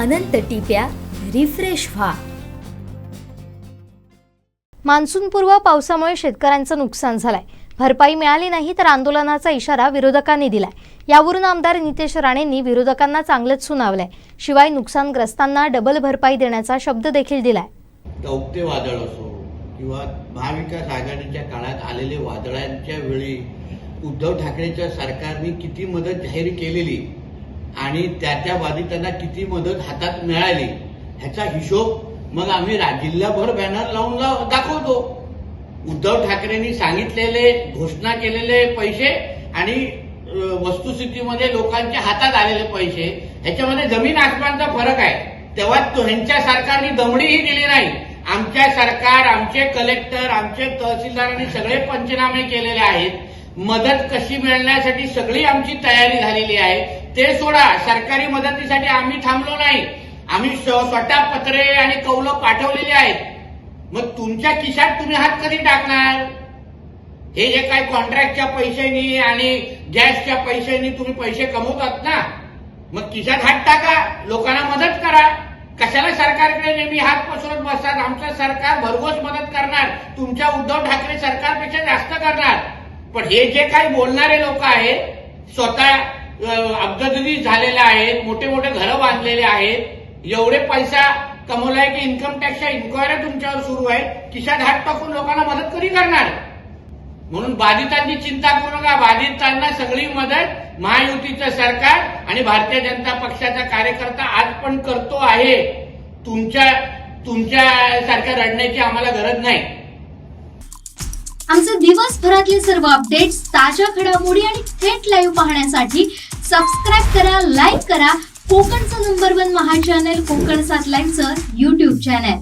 अनंत टिप्या refresh व्हा. मान्सूनपूर्व पावसामुळे शेतकऱ्यांचं नुकसान झालंय. भरपाई मिळाली नाही तर आंदोलनाचा इशारा विरोधकांनी दिलाय. यावरून आमदार नितेश राणेंनी विरोधकांना चांगलंच सुनावलंय. शिवाय नुकसानग्रस्तांना डबल भरपाई देण्याचा शब्द देखील दिलाय. टौक्ते वादळ असो किंवा महाविकास आघाडीच्या काळात आलेले वादळांच्या वेळी उद्धव ठाकरेच्या सरकारने किती मदत जाहीर केलेली आणि त्या त्या बाधितांना किती मदत हातात मिळाली ह्याचा हिशोब मग आम्ही रा- जिल्हाभर बॅनर लावून दाखवतो. उद्धव ठाकरेंनी सांगितलेले घोषणा केलेले पैसे आणि वस्तुस्थितीमध्ये लोकांच्या हातात आलेले पैसे ह्याच्यामध्ये जमीन आसमानचा फरक आहे. तेव्हा ह्यांच्या सरकारने दमडीही दिली नाही. आमच्या सरकार आमचे कलेक्टर आमचे तहसीलदारांनी सगळे पंचनामे केलेले आहेत. मदत कशी मिळण्यासाठी सगळी आमची तयारी झालेली आहे. ते सोडा. सरकारी मदतीसाठी आम्ही थांबलो नाही. आम्ही स्वतः पत्रे आणि कौलं पाठवलेली आहेत. मग तुमच्या खिशात तुम्ही हात कधी टाकणार? हे जे काय कॉन्ट्रॅक्टच्या पैशांनी आणि गॅसच्या पैशांनी तुम्ही पैसे कमवतात ना मग खिशात हात टाका. लोकांना मदत करा. कशाला सरकारकडे नेहमी हात पसरत बसतात? आमचं सरकार भरघोस मदत करणार. तुमच्या उद्धव ठाकरे सरकारपेक्षा जास्त करणार. पण हे जे काही बोलणारे लोक आहेत स्वतः अं, झालेले आहेत मोठे मोठे घरं बांधलेले आहेत. एवढे पैसा कमवलाय की इन्कम टॅक्सच्या इन्क्वायऱ्या तुमच्यावर सुरू आहे खिशात हात टाकून लोकांना मदत कधी करणार? म्हणून बाधितांची चिंता करू नका. बाधितांना सगळी मदत महायुतीचं सरकार आणि भारतीय जनता पक्षाचा कार्यकर्ता आज पण करतो आहे. तुमच्या तुमच्या सारख्या रडण्याची आम्हाला गरज नाही. आमचे दिवसभरातले सर्व अपडेट्स ताज्या घडामोडी आणि थेट लाईव्ह पाहण्यासाठी सबस्क्राईब करा लाईक करा. कोकणचं number one Maha channel Konkan सात लाईव्हचं युट्यूब चॅनल